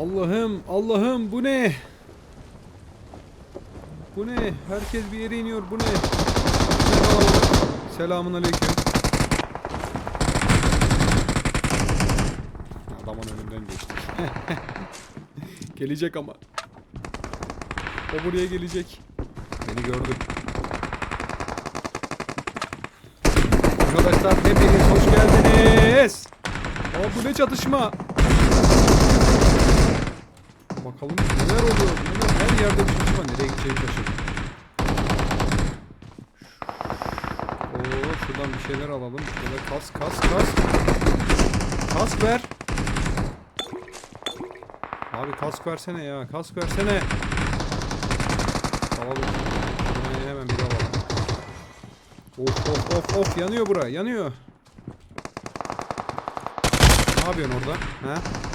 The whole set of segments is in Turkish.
Allah'ım Allah'ım bu ne? Bu ne? Herkes bir yere iniyor. Bu ne? Selamun aleyküm. Adamın önünden geçtik. gelecek ama. O buraya gelecek. Beni gördü. Arkadaşlar hepiniz hoş geldiniz. Aa, bu ne çatışma? Bakalım neler oluyor. Neler, her yerde bir çatışma. Nereye gideceği şaşırdım. Oo, şuradan bir şeyler alalım. Şöyle kas kas kas. Kask ver. Abi kask versene ya. Kask versene. Alalım. Şuradan hemen bir alalım. Of of of of yanıyor bura. Yanıyor. Ne yapıyorsun orada? He?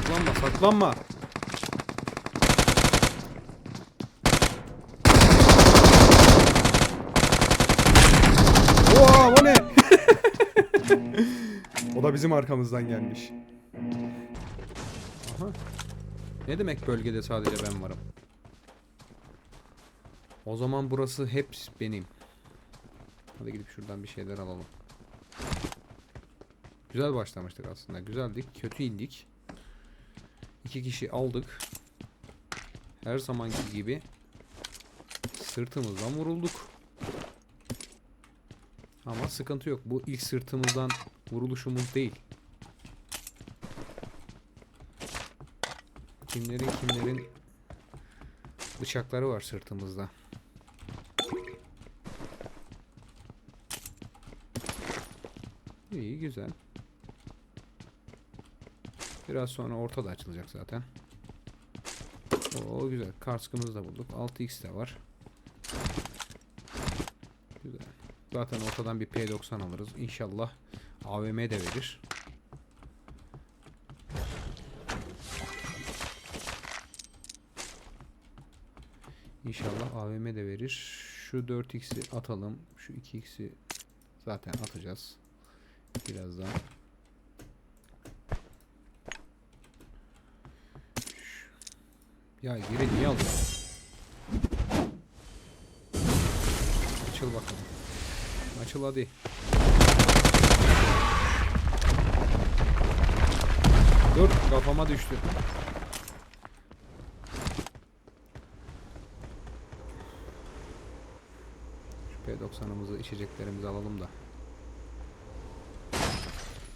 Saklanma saklanma. Oha o ne? o da bizim arkamızdan gelmiş. Aha. Ne demek bölgede sadece ben varım? O zaman burası hep benim. Hadi gidip şuradan bir şeyler alalım. Güzel başlamıştık aslında. Güzeldik. Kötü indik. İki kişi aldık. Her zamanki gibi sırtımızdan vurulduk. Ama sıkıntı yok. Bu ilk sırtımızdan vuruluşumuz değil. Kimlerin kimlerin bıçakları var sırtımızda. İyi güzel. Biraz sonra orta da açılacak zaten. Oo güzel. Karskımızı da bulduk. 6x de var. Güzel. Zaten ortadan bir P90 alırız. İnşallah AVM de verir. İnşallah AVM de verir. Şu 4x'i atalım. Şu 2x'i zaten atacağız. Birazdan. Ya geri niye alıyorsun? Açıl bakalım. Açıl hadi. Dur kafama düştü. Şu P90'ımızı içeceklerimizi alalım da.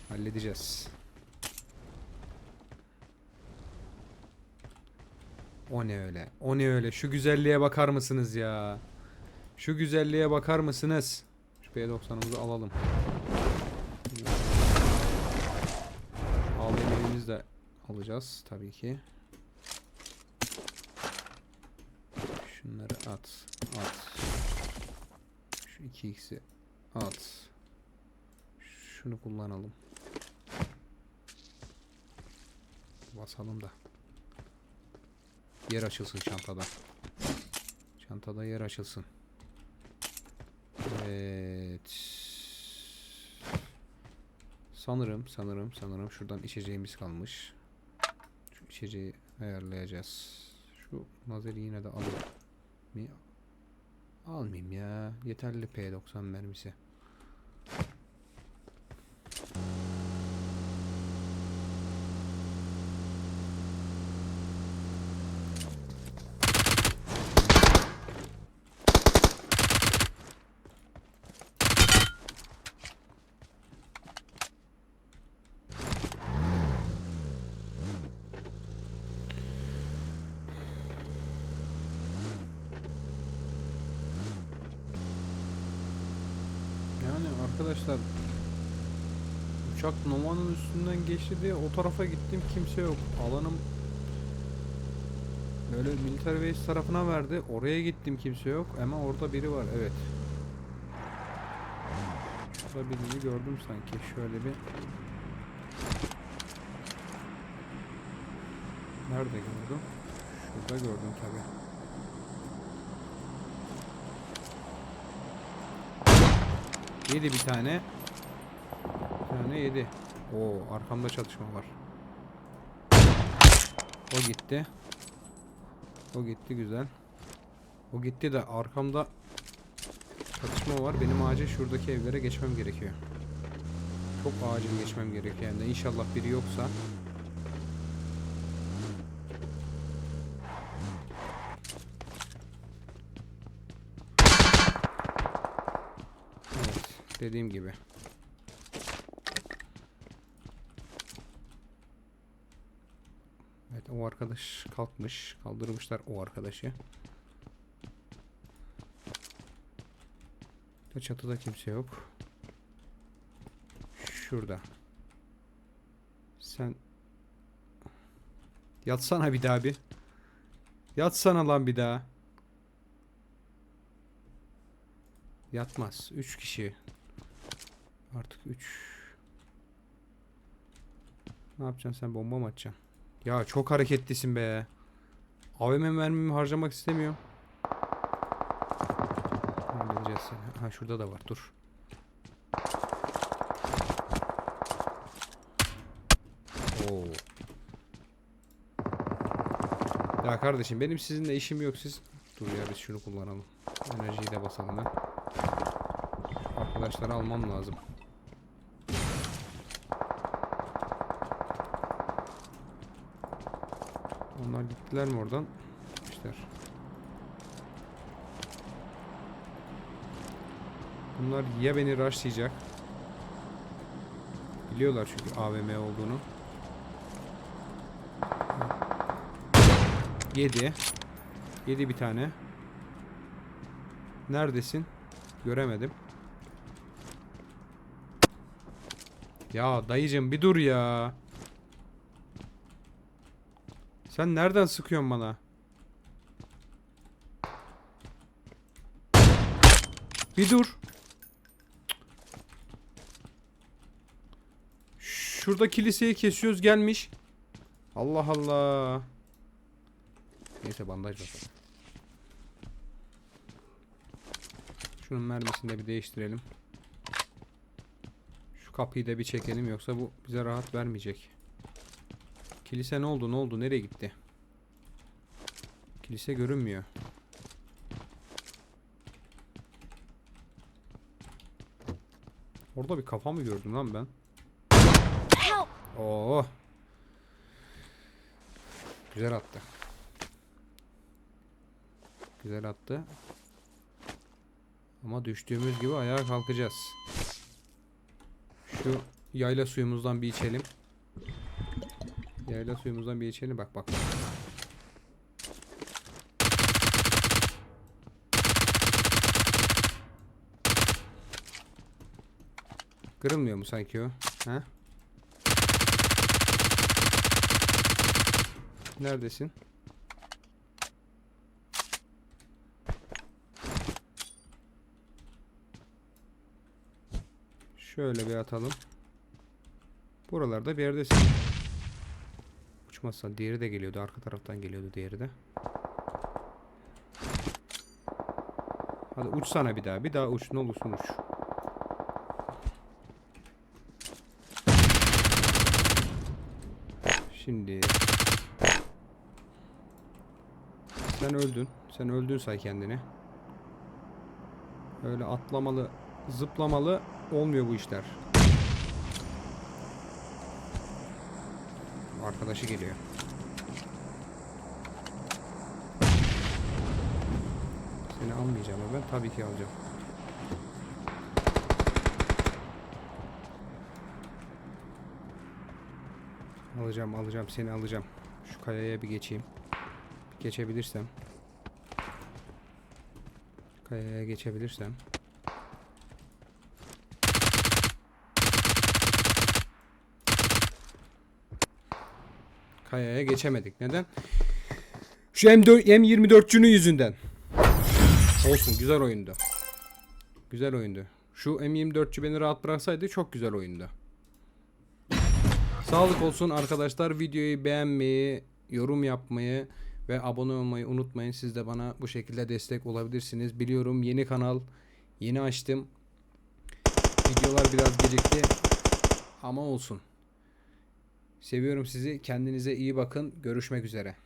Halledeceğiz. O ne öyle? O ne öyle? Şu güzelliğe bakar mısınız ya? Şu güzelliğe bakar mısınız? Şu P90'ımızı alalım. AVM'imizi de alacağız tabii ki. Şunları at. At. Şu 2x'i at. Şunu kullanalım. Basalım da. Yer açılsın çantada. Çantada yer açılsın. Evet. Sanırım, sanırım, sanırım şuradan içeceğimiz kalmış. Şu içeceği ayarlayacağız. Şu nazeri yine de alayım. Mi? Almayayım ya. Yeterli P90 mermisi. Yani arkadaşlar uçak Nova'nın üstünden geçti diye o tarafa gittim kimse yok. Alanım böyle military base tarafına verdi. Oraya gittim kimse yok ama orada biri var evet. Şurada birini gördüm sanki şöyle bir Nerede gördüm? Şurada gördüm tabi. Yedi bir tane. Bir tane yedi. Oo arkamda çatışma var. O gitti. O gitti güzel. O gitti de arkamda çatışma var. Benim acil şuradaki evlere geçmem gerekiyor. Çok acil geçmem gerekiyor. Yani inşallah biri yoksa. Dediğim gibi. Evet, o arkadaş kalkmış. Kaldırmışlar o arkadaşı. Çatıda kimse yok. Şurada. Sen yatsana bir daha bir. Yatsana lan bir daha. Yatmaz. 3 kişi. Artık 3. Ne yapacaksın sen bomba mı atacaksın? Ya çok hareketlisin be. AVM mermimi harcamak istemiyorum. Halledeceğiz. Ha şurada da var dur. Oo. Ya kardeşim benim sizinle işim yok siz. Dur ya biz şunu kullanalım. Enerjiyi de basalım ben. Arkadaşları almam lazım. Onlar gittiler mi oradan? Gitmişler. Bunlar ya beni rushlayacak. Biliyorlar çünkü AVM olduğunu. Yedi. Yedi bir tane. Neredesin? Göremedim. Ya dayıcım bir dur ya. Sen nereden sıkıyorsun bana? Bir dur. Şurada kiliseyi kesiyoruz gelmiş. Allah Allah. Neyse bandaj bakalım. Şunun mermisini de bir değiştirelim. Şu kapıyı da bir çekelim yoksa bu bize rahat vermeyecek. Kilise ne oldu? Ne oldu? Nereye gitti? Kilise görünmüyor. Orada bir kafa mı gördüm lan ben? Oo. Güzel attı. Güzel attı. Ama düştüğümüz gibi ayağa kalkacağız. Şu yayla suyumuzdan bir içelim. Yayla suyumuzdan bir içelim. Bak bak. bak. Kırılmıyor mu sanki o? Ha? Neredesin? Şöyle bir atalım. Buralarda bir yerdesin. Uçmazsan diğeri de geliyordu. Arka taraftan geliyordu diğeri de. Hadi uçsana bir daha. Bir daha uç. Ne olursun uç. Şimdi sen öldün. Sen öldün say kendini. Öyle atlamalı, zıplamalı olmuyor bu işler. Arkadaşı geliyor. Seni almayacağım ben tabii ki alacağım. Alacağım, alacağım, seni alacağım. Şu kayaya bir geçeyim. Geçebilirsem. Kayaya geçebilirsem. Kayaya geçemedik. Neden? Şu M4, M24'cünün yüzünden. Olsun güzel oyundu. Güzel oyundu. Şu M24'cü beni rahat bıraksaydı çok güzel oyundu. Sağlık olsun arkadaşlar. Videoyu beğenmeyi, yorum yapmayı ve abone olmayı unutmayın. Siz de bana bu şekilde destek olabilirsiniz. Biliyorum yeni kanal, yeni açtım. Videolar biraz gecikti ama olsun. Seviyorum sizi. Kendinize iyi bakın. Görüşmek üzere.